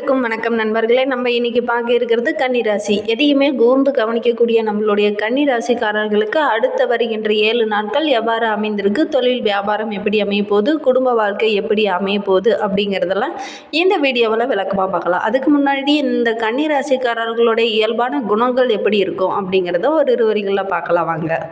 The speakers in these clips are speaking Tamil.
அனைவருக்கும் வணக்கம் நண்பர்களே. நம்ம இன்னைக்கு பார்க்க இருக்கிறது கன்னிராசி. எதையுமே கூர்ந்து கவனிக்கக்கூடிய நம்மளுடைய கன்னிராசிக்காரர்களுக்கு அடுத்த வருகின்ற ஏழு நாட்கள் எவ்வாறு அமைந்திருக்கு? தொழில் வியாபாரம் எப்படி அமைய போகுது? குடும்ப வாழ்க்கை எப்படி அமைய போகுது? அப்படிங்கிறதெல்லாம் இந்த வீடியோவில் விளக்கமாக பார்க்கலாம். அதுக்கு முன்னாடி இந்த கன்னிராசிக்காரர்களுடைய இயல்பான குணங்கள் எப்படி இருக்கும் அப்படிங்கிறத ஒரு இரு வரிகளில் பார்க்கலாம் வாங்க.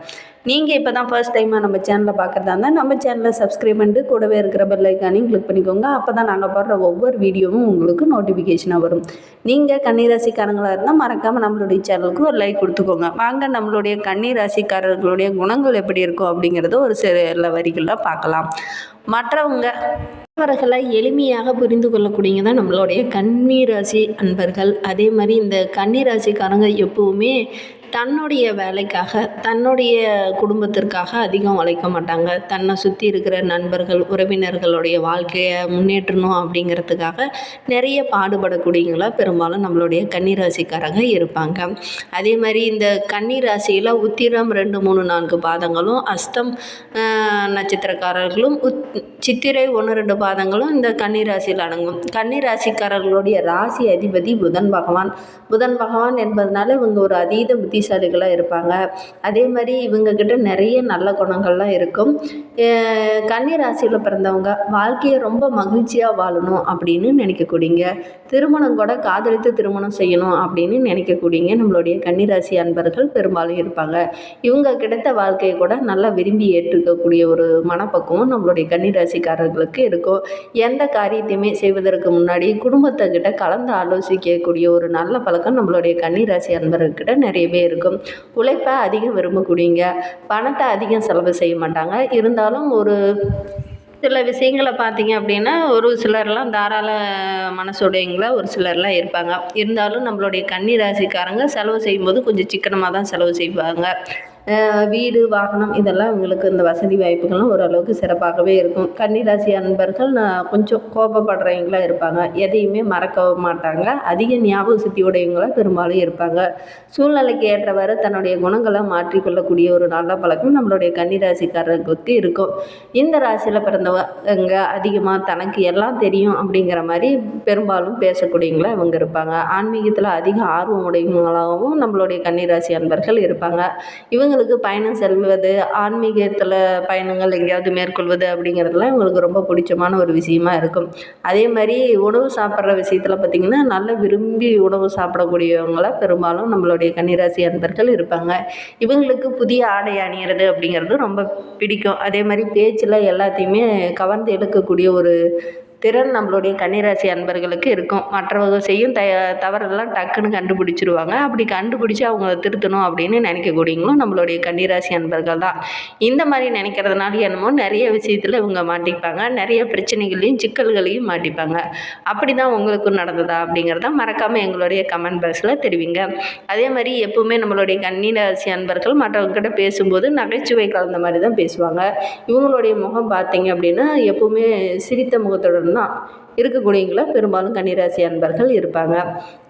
நீங்கள் இப்போ தான் ஃபர்ஸ்ட் டைமாக நம்ம சேனலில் பார்க்குறதா இருந்தால் நம்ம சேனலை சப்ஸ்கிரைப் பண்ணிட்டு கூடவே இருக்கிற பெல்லைக்கானையும் கிளிக் பண்ணிக்கோங்க. அப்போ தான் நாங்கள் போடுற ஒவ்வொரு வீடியோவும் உங்களுக்கு நோட்டிஃபிகேஷனாக வரும். நீங்கள் கன்னிராசிக்காரங்களாக இருந்தால் மறக்காமல் நம்மளுடைய சேனலுக்கு ஒரு லைக் கொடுத்துக்கோங்க. வாங்க நம்மளுடைய கன்னிராசிக்காரர்களுடைய குணங்கள் எப்படி இருக்கும் அப்படிங்கிறத ஒரு சில வரிகளில் பார்க்கலாம். மற்றவங்க அவர்களை எளிமையாக புரிந்து கொள்ளக்கூடியங்க தான் நம்மளுடைய கன்னிராசி அன்பர்கள். அதே மாதிரி இந்த கன்னிராசிக்காரங்க எப்போவுமே தன்னுடைய வேலைக்காக தன்னுடைய குடும்பத்திற்காக அதிகம் உழைக்க மாட்டாங்க. தன்னை சுற்றி இருக்கிற நண்பர்கள் உறவினர்களுடைய வாழ்க்கையை முன்னேற்றணும் அப்படிங்கிறதுக்காக நிறைய பாடுபடக்கூடியவங்களாக பெரும்பாலும் நம்மளுடைய கன்னிராசிக்காரங்க இருப்பாங்க. அதே மாதிரி இந்த கன்னிராசியில் உத்திரம் ரெண்டு மூணு நான்கு பாதங்களும் அஸ்தம் நட்சத்திரக்காரர்களும் உத் சித்திரை ஒன்று ரெண்டு பாதங்களும் இந்த கன்னிராசியில் அடங்கும். கன்னிராசிக்காரர்களுடைய ராசி அதிபதி புதன் பகவான். புதன் பகவான் என்பதனால இவங்க ஒரு அதீத புத்தி புத்திசாலிகளாக இருப்பாங்க. அதே மாதிரி இவங்கக்கிட்ட நிறைய நல்ல குணங்கள்லாம் இருக்கும். கன்னி ராசியில் பிறந்தவங்க வாழ்க்கையை ரொம்ப மகிழ்ச்சியாக வாழணும் அப்படின்னு நினைக்கக்கூடியங்க திருமணம் கூட காதலித்து திருமணம் செய்யணும் அப்படின்னு நினைக்கக்கூடியங்க நம்மளுடைய கன்னிராசி அன்பர்கள் பெரும்பாலும் இருப்பாங்க. இவங்க கிடைத்த வாழ்க்கையை கூட நல்லா விரும்பி ஏற்றுக்கக்கூடிய ஒரு மனப்பக்குவம் நம்மளுடைய கன்னிராசிக்காரர்களுக்கு இருக்கும். எந்த காரியத்தையுமே செய்வதற்கு முன்னாடி குடும்பத்தை கிட்ட கலந்து ஆலோசிக்கக்கூடிய ஒரு நல்ல பழக்கம் நம்மளுடைய கன்னிராசி அன்பர்கிட்ட நிறையவே இருக்கும். உழைப்பை அதிகம் விரும்பக்கூடியங்க பணத்தை அதிகம் செலவு செய்ய மாட்டாங்க. இருந்தாலும் ஒரு சில விஷயங்களை பார்த்தீங்க அப்படின்னா ஒரு சிலர்லாம் தாராள மனசுடையங்களா ஒரு சிலர்லாம் இருப்பாங்க. இருந்தாலும் நம்மளுடைய கன்னி ராசிக்காரங்க செலவு செய்யும்போது கொஞ்சம் சிக்கனமாக தான் செலவு செய்வாங்க. வீடு வாகனம் இதெல்லாம் இவங்களுக்கு இந்த வசதி வாய்ப்புகள்லாம் ஓரளவுக்கு சிறப்பாகவே இருக்கும். கன்னிராசி அன்பர்கள் நான் கொஞ்சம் கோபப்படுறவங்களா இருப்பாங்க. எதையுமே மறக்க மாட்டாங்க. அதிக ஞாபக சக்தி உடையவங்களா பெரும்பாலும் இருப்பாங்க. சூழ்நிலைக்கு ஏற்றவாறு தன்னுடைய குணங்களை மாற்றிக்கொள்ளக்கூடிய ஒரு நல்ல பழக்கம் நம்மளுடைய கன்னிராசிக்காரர்களுக்கு இருக்கும். இந்த ராசியில் பிறந்தவங்க அதிகமாக தனக்கு எல்லாம் தெரியும் அப்படிங்கிற மாதிரி பெரும்பாலும் பேசக்கூடியவங்களா இவங்க இருப்பாங்க. ஆன்மீகத்தில் அதிக ஆர்வம் உடையவங்களாகவும் நம்மளுடைய கன்னிராசி அன்பர்கள் இருப்பாங்க. இவங்க இவங்களுக்கு பயணம் செல்வது ஆன்மீகத்தில் பயணங்கள் எங்கேயாவது மேற்கொள்வது அப்படிங்கிறதுலாம் இவங்களுக்கு ரொம்ப பிடிச்சமான ஒரு விஷயமா இருக்கும். அதே மாதிரி உணவு சாப்பிட்ற விஷயத்தில் பார்த்திங்கன்னா நல்லா விரும்பி உணவு சாப்பிடக்கூடியவங்களாக பெரும்பாலும் நம்மளுடைய கன்னிராசி அன்பர்கள் இருப்பாங்க. இவங்களுக்கு புதிய ஆடை அணியிறது அப்படிங்கிறது ரொம்ப பிடிக்கும். அதே மாதிரி பேச்சில் எல்லாத்தையுமே கவர்ந்து எடுக்கக்கூடிய ஒரு திறன் நம்மளுடைய கன்னிராசி அன்பர்களுக்கு இருக்கும். மற்றவங்க செய்யும் த தவறெல்லாம் டக்குன்னு கண்டுபிடிச்சிருவாங்க. அப்படி கண்டுபிடிச்சி அவங்கள திருத்தணும் அப்படின்னு நினைக்கக்கூடியவங்களும் நம்மளுடைய கன்னிராசி அன்பர்கள் தான். இந்த மாதிரி நினைக்கிறதுனால என்னமோ நிறைய விஷயத்தில் இவங்க மாட்டிப்பாங்க. நிறைய பிரச்சனைகளையும் சிக்கல்களையும் மாட்டிப்பாங்க. அப்படி தான் உங்களுக்கும் நடந்ததா அப்படிங்கிறத மறக்காமல் எங்களுடைய கமெண்ட் பாக்ஸில் தெரிவிங்க. அதே மாதிரி எப்போவுமே நம்மளுடைய கன்னிராசி அன்பர்கள் மற்றவங்ககிட்ட பேசும்போது நகைச்சுவை கலந்த மாதிரி தான் பேசுவாங்க. இவங்களுடைய முகம் பார்த்தீங்க அப்படின்னா எப்போவுமே சிரித்த முகத்துடன் தான் இருக்கக்கூடியவங்கள பெரும்பாலும் கன்னிராசி அன்பர்கள் இருப்பாங்க.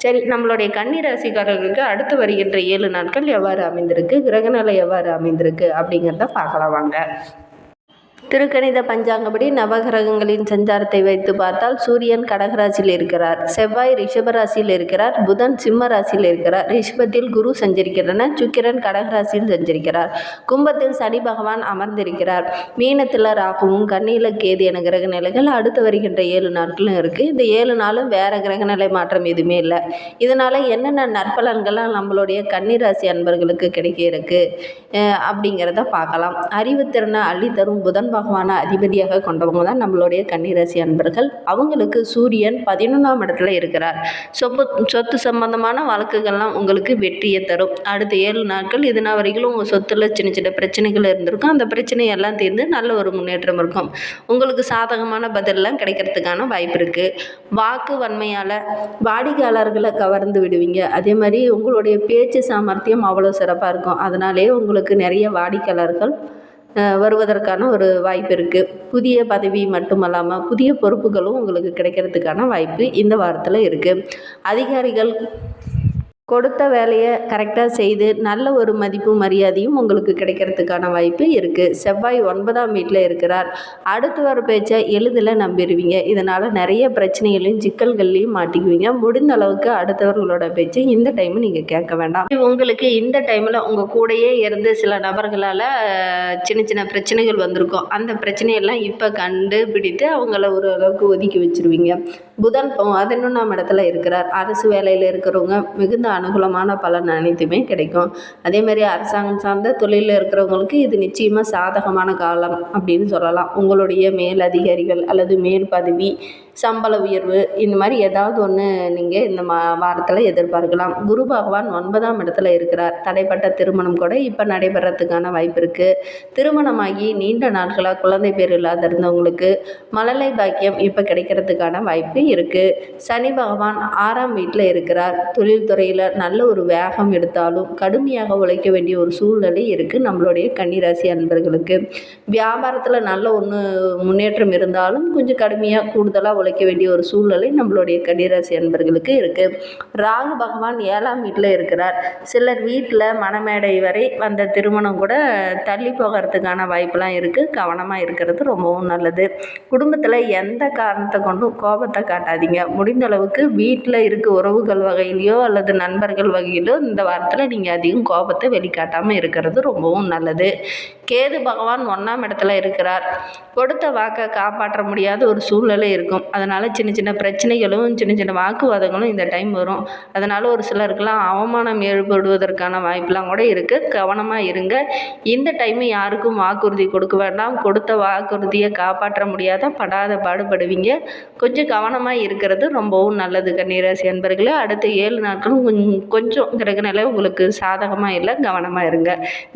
சரி நம்மளுடைய கன்னிராசிக்காரர்களுக்கு அடுத்து வருகின்ற ஏழு நாட்கள் எவ்வாறு அமைந்திருக்கு கிரகநிலை எவ்வாறு அமைந்திருக்கு அப்படிங்கிறத பார்க்கலாம் வாங்க. திருக்கணித பஞ்சாங்கப்படி நவகிரகங்களின் சஞ்சாரத்தை வைத்து பார்த்தால் சூரியன் கடகராசியில் இருக்கிறார். செவ்வாய் ரிஷபராசியில் இருக்கிறார். புதன் சிம்ம ராசியில் இருக்கிறார். ரிஷபத்தில் குரு சஞ்சரிக்கிறன சுக்கிரன் கடகராசியில் சஞ்சரிக்கிறார். கும்பத்தில் சனி பகவான் அமர்ந்திருக்கிறார். மீனத்தில் ராகுவும் கண்ணியில் கேது என கிரக நிலைகள் அடுத்து வருகின்ற ஏழு நாட்களும் இருக்குது இந்த ஏழு நாளும் வேறு கிரகநிலை மாற்றம் எதுவுமே இல்லை. இதனால் என்னென்ன நற்பலன்கள்லாம் நம்மளுடைய கன்னிராசி அன்பர்களுக்கு கிடைக்க இருக்கு அப்படிங்கிறத பார்க்கலாம். அறிவுத்திறனை அள்ளித்தரும் புதன் பகவானை அதிபதியாக கொண்டவங்க தான் நம்மளுடைய கன்னிராசி அன்பர்கள். அவங்களுக்கு சூரியன் பதினொன்றாம் இடத்துல இருக்கிறார். சொப்பு சொத்து சம்பந்தமான வழக்குகள்லாம் உங்களுக்கு வெற்றியை தரும். அடுத்த ஏழு நாட்கள் இதுனா வரைக்கும் உங்கள் சொத்துல சின்ன சின்ன பிரச்சனைகள் இருந்திருக்கும். அந்த பிரச்சனையெல்லாம் தீர்ந்து நல்ல ஒரு முன்னேற்றம் இருக்கும். உங்களுக்கு சாதகமான பதிலெலாம் கிடைக்கிறதுக்கான வாய்ப்பு இருக்குது வாக்கு வன்மையால் வாடிக்கையாளர்களை கவர்ந்து விடுவீங்க. அதே மாதிரி உங்களுடைய பேச்சு சாமர்த்தியம் அவ்வளோ சிறப்பாக இருக்கும். அதனாலே உங்களுக்கு நிறைய வாடிக்கையாளர்கள் வருவதற்கான ஒரு வாய்ப்பு இருக்குது புதிய பதவி மட்டுமல்லாமல் புதிய பொறுப்புகளும் உங்களுக்கு கிடைக்கிறதுக்கான வாய்ப்பு இந்த வாரத்தில் இருக்குது அதிகாரிகள் கொடுத்த வேலையை கரெக்டாக செய்து நல்ல ஒரு மதிப்பு மரியாதையும் உங்களுக்கு கிடைக்கிறதுக்கான வாய்ப்பு இருக்குது செவ்வாய் ஒன்பதாம் வீட்டில் இருக்கிறார். அடுத்து வர பேச்சை எளிதில் நம்பிடுவீங்க இதனால் நிறைய பிரச்சனைகளையும் சிக்கல்கள்லையும் மாட்டிக்குவீங்க. முடிந்த அளவுக்கு அடுத்தவர்களோட பேச்சை இந்த டைம் நீங்கள் கேட்க வேண்டாம். உங்களுக்கு இந்த டைமில் உங்கள் கூடயே இருந்து சில நபர்களால் சின்ன சின்ன பிரச்சனைகள் வந்திருக்கும். அந்த பிரச்சனையெல்லாம் இப்போ கண்டுபிடித்து அவங்கள ஒரு அளவுக்கு ஒதுக்கி வச்சிருவீங்க. புதன் பதினொன்றாம் இடத்துல இருக்கிறார். அரசு வேலையில் இருக்கிறவங்க மிகுந்த அனுகூலமான பலன் அனைத்துமே கிடைக்கும். அதே மாதிரி அரசாங்கம் சார்ந்த தொழிலில் இருக்கிறவங்களுக்கு இது நிச்சயமாக சாதகமான காலம் அப்படின்னு சொல்லலாம். உங்களுடைய மேல் அதிகாரிகள் அல்லது மேல் பதவி சம்பள உயர்வு இந்த மாதிரி ஏதாவது ஒன்று நீங்கள் இந்த மா வாரத்தில் எதிர்பார்க்கலாம். குரு பகவான் ஒன்பதாம் இடத்துல இருக்கிறார். தடைப்பட்ட திருமணம் கூட இப்போ நடைபெறத்துக்கான வாய்ப்பு இருக்குது திருமணமாகி நீண்ட நாட்களாக குழந்தை பேர் இல்லாத இருந்தவங்களுக்கு மழலை பாக்கியம் இப்போ கிடைக்கிறதுக்கான வாய்ப்பு இருக்குது சனி பகவான் ஆறாம் வீட்டில் இருக்கிறார். தொழில்துறையில் நல்ல ஒரு வேகம் எடுத்தாலும் கடுமையாக உழைக்க வேண்டிய ஒரு சூழ்நிலை இருக்குது நம்மளுடைய கன்னிராசி அன்பர்களுக்கு. வியாபாரத்தில் நல்ல ஒன்று முன்னேற்றம் இருந்தாலும் கொஞ்சம் கடுமையாக கூடுதலாக உழைக்க வேண்டிய ஒரு சூழ்நிலை நம்மளுடைய கன்னிராசி அன்பர்களுக்கு இருக்குது ராகு பகவான் ஏழாம் வீட்டில் இருக்கிறார். சிலர் வீட்டில் மணமேடை வரை வந்த திருமணம் கூட தள்ளி போகிறதுக்கான வாய்ப்பெலாம் இருக்குது கவனமாக இருக்கிறது ரொம்பவும் நல்லது. குடும்பத்தில் எந்த காரணத்தை கொண்டும் கோபத்தை காட்டாதீங்க. முடிந்த அளவுக்கு வீட்டில் இருக்க உறவுகள் வகையிலையோ அல்லது நண்பர்கள் வகையிலோ இந்த வாரத்தில் நீங்கள் அதிகம் கோபத்தை வெளிக்காட்டாமல் இருக்கிறது ரொம்பவும் நல்லது. கேது பகவான் ஒன்றாம் இடத்துல இருக்கிறார். கொடுத்த வாக்கை காப்பாற்ற முடியாத ஒரு சூழ்நிலை இருக்கும். அதனால் சின்ன சின்ன பிரச்சனைகளும் சின்ன சின்ன வாக்குவாதங்களும் இந்த டைம் வரும். அதனால் ஒரு சிலருக்கெல்லாம் அவமானம் ஏற்படுவதற்கான வாய்ப்பெலாம் கூட இருக்குது கவனமாக இருங்க. இந்த டைமு யாருக்கும் வாக்குறுதி கொடுக்க வேண்டாம். கொடுத்த வாக்குறுதியை காப்பாற்ற முடியாத படாத பாடுபடுவீங்க. கொஞ்சம் கவனமாக இருக்கிறது ரொம்பவும் நல்லது கன்னிராசி அன்பர்களே. அடுத்த ஏழு நாட்களும் கொஞ்சம் கொஞ்சம் கிரகநிலை உங்களுக்கு சாதகமாக இல்லை கவனமாக இருங்க.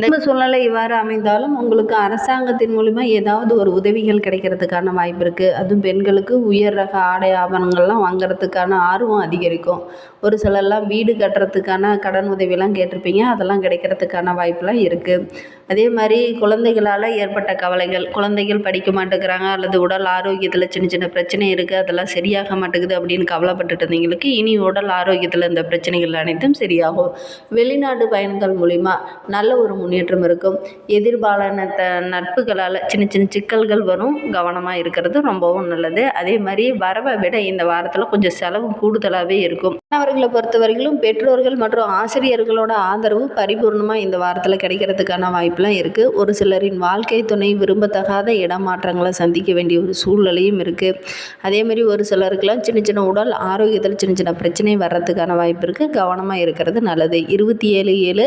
இந்த சூழ்நிலை இவ்வாறு அமைந்தாலும் உங்களுக்கு அரசாங்கத்தின் மூலிமா ஏதாவது ஒரு உதவிகள் கிடைக்கிறதுக்கான வாய்ப்பு இருக்குது அதுவும் பெண்களுக்கு உயர் ரக ஆடை ஆபரணங்கள்லாம் வாங்குறதுக்கான ஆர்வம் அதிகரிக்கும். ஒரு சிலர்லாம் வீடு கட்டுறதுக்கான கடன் உதவியெல்லாம் கேட்டிருப்பீங்க. அதெல்லாம் கிடைக்கிறதுக்கான வாய்ப்பெலாம் இருக்குது அதே மாதிரி குழந்தைகளால் ஏற்பட்ட கவலைகள் குழந்தைகள் படிக்க மாட்டேங்கிறாங்க அல்லது உடல் ஆரோக்கியத்தில் சின்ன சின்ன பிரச்சனை இருக்குது அதெல்லாம் சரியாக மாட்டேங்குது அப்படின்னு கவலைப்பட்டுட்டு இருந்தவங்களுக்கு இனி உடல் ஆரோக்கியத்தில் இந்த பிரச்சனைகள் அனைத்தும் சரியாகும். வெளிநாட்டு பயணங்கள் மூலிமா நல்ல ஒரு முன்னேற்றம் இருக்கும். எதிர்பாலான த நட்புகளால் சின்ன சின்ன சிக்கல்கள் வரும். கவனமாக இருக்கிறது ரொம்பவும் நல்லது. அதே மாதிரி வரவை விட இந்த வாரத்தில் கொஞ்சம் செலவு கூடுதலாகவே இருக்கும். மாணவர்களை பொறுத்தவரையிலும் பெற்றோர்கள் மற்றும் ஆசிரியர்களோட ஆதரவு பரிபூர்ணமாக இந்த வாரத்தில் கிடைக்கிறதுக்கான வாய்ப்பெலாம் இருக்குது ஒரு சிலரின் வாழ்க்கை துணை விரும்பத்தகாத இடமாற்றங்களை சந்திக்க வேண்டிய ஒரு சூழ்நிலையும் இருக்குது அதேமாரி ஒரு சிலருக்கெல்லாம் சின்ன சின்ன உடல் ஆரோக்கியத்தில் சின்ன சின்ன பிரச்சனை வர்றதுக்கான வாய்ப்பு இருக்குது கவனமாக இருக்கிறது நல்லது. இருபத்தி ஏழு ஏழு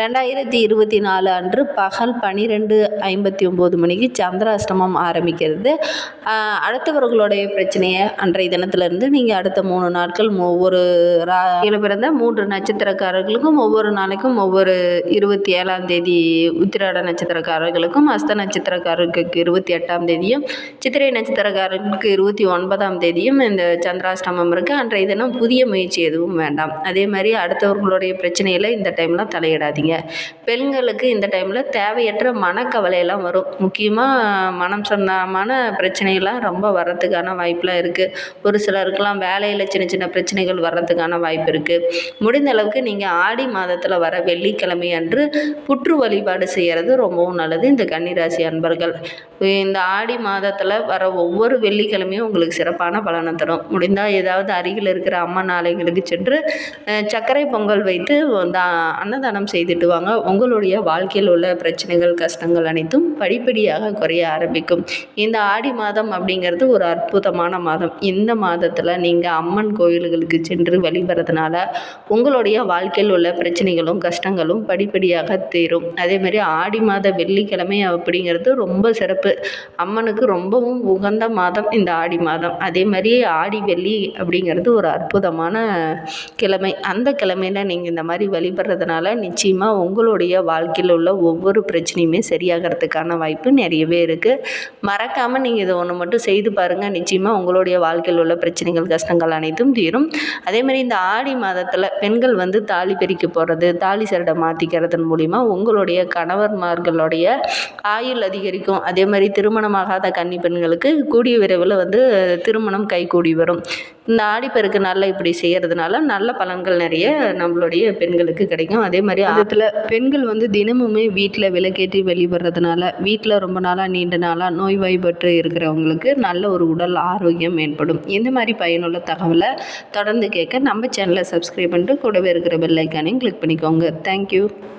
ரெண்டாயிரத்தி இருபத்தி நாலு அன்று பகல் பன்னிரெண்டு ஐம்பத்தி ஒம்பது மணிக்கு சந்திராஷ்டமம் ஆரம்பிக்கிறது. அடுத்தவர்களுடைய பிரச்சனையை அன்றைய தினத்திலிருந்து நீங்கள் அடுத்த மூணு நாட்கள் ஒவ்வொரு ராசியில் பிறந்த மூன்று நட்சத்திரக்காரர்களுக்கும் ஒவ்வொரு நாளைக்கும் ஒவ்வொரு இருபத்தி ஏழாம் தேதி உத்திராட நட்சத்திரக்காரர்களுக்கும் அஸ்த நட்சத்திரக்காரர்களுக்கு இருபத்தி எட்டாம் தேதியும் சித்திரை நட்சத்திரக்காரர்களுக்கு இருபத்தி ஒன்பதாம் தேதியும் இந்த சந்திராஷ்டமம் இருக்குது அன்றைய தினம் புதிய முயற்சி எதுவும் வேண்டாம். அதே மாதிரி அடுத்தவர்களுடைய பிரச்சனையில் இந்த டைமில் தலையிடாதீங்க. பெண்களுக்கு இந்த டைமில் தேவையற்ற மனக்கவலையெல்லாம் வரும். முக்கியமாக மனம் சொந்தமான பிரச்சனைகள்லாம் ரொம்ப வர்றதுக்கான வாய்ப்பெலாம் இருக்குது ஒரு சிலருக்கெல்லாம் வேலையில் சின்ன சின்ன பிரச்சனைகள் வர்றதுக்கு வர்றதுக்கான வாய்ப்பு இருக்குது முடிந்த அளவுக்கு நீங்கள் ஆடி மாதத்தில் வர வெள்ளிக்கிழமை அன்று புற்று வழிபாடு செய்கிறது ரொம்பவும் நல்லது. இந்த கன்னிராசி அன்பர்கள் இந்த ஆடி மாதத்தில் வர ஒவ்வொரு வெள்ளிக்கிழமையும் உங்களுக்கு சிறப்பான பலனை தரும். முடிந்தால் ஏதாவது அருகில் இருக்கிற அம்மன் ஆலயங்களுக்கு சென்று சர்க்கரை பொங்கல் வைத்து அன்னதானம் செய்துட்டு வாங்க. உங்களுடைய வாழ்க்கையில் உள்ள பிரச்சனைகள் கஷ்டங்கள் அனைத்தும் படிப்படியாக குறைய ஆரம்பிக்கும். இந்த ஆடி மாதம் அப்படிங்கிறது ஒரு அற்புதமான மாதம். இந்த மாதத்தில் நீங்கள் அம்மன் கோயில்களுக்கு சென்று வழிபடுறதுனால உங்களுடைய வாழ்க்கையில் உள்ள பிரச்சனைகளும் கஷ்டங்களும் படிப்படியாக தீரும். அதேமாதிரி ஆடி மாத வெள்ளிக்கிழமை அப்படிங்கிறது ரொம்ப சிறப்பு. அம்மனுக்கு ரொம்பவும் உகந்த மாதம் இந்த ஆடி மாதம். அதே மாதிரி ஆடி வெள்ளி அப்படிங்கிறது ஒரு அற்புதமான கிழமை. அந்த கிழமையில் நீங்கள் இந்த மாதிரி வழிபடுறதுனால நிச்சயமாக உங்களுடைய வாழ்க்கையில் உள்ள ஒவ்வொரு பிரச்சனையுமே சரியாகிறதுக்கான வாய்ப்பு நிறையவே இருக்குது மறக்காமல் நீங்கள் இதை ஒன்று மட்டும் செய்து பாருங்கள் நிச்சயமாக உங்களுடைய வாழ்க்கையில் உள்ள பிரச்சனைகள் கஷ்டங்கள் அனைத்தும் தீரும். அதே மாதிரி இந்த ஆடி மாதத்தில் பெண்கள் வந்து தாலி பிரிக்க போகிறது தாலி சரடை மாற்றிக்கிறதன் மூலிமா உங்களுடைய கணவர்மார்களுடைய ஆயுள் அதிகரிக்கும். அதே மாதிரி திருமணமாகாத கன்னி பெண்களுக்கு கூடிய விரைவில் வந்து திருமணம் கைகூடி வரும். இந்த ஆடிப்பெருக்கு நல்லா இப்படி செய்கிறதுனால நல்ல பலன்கள் நிறைய நம்மளுடைய பெண்களுக்கு கிடைக்கும். அதே மாதிரி அதில் பெண்கள் வந்து தினமுமே வீட்டில் விளக்கேற்றி வெளிவரதுனால வீட்டில் ரொம்ப நாளாக நீண்ட நாளாக நோய்வாய்ப்பற்று இருக்கிறவங்களுக்கு நல்ல ஒரு உடல் ஆரோக்கியம் மேம்படும் இந்த மாதிரி பயனுள்ள தகவலை தொடர்ந்து கேட்க நம்ம சேனலை சப்ஸ்கிரைப் பண்ணிட்டு கூடவே இருக்கிற பெல் ஐக்கானையும் கிளிக் பண்ணிக்கோங்க. தேங்க்யூ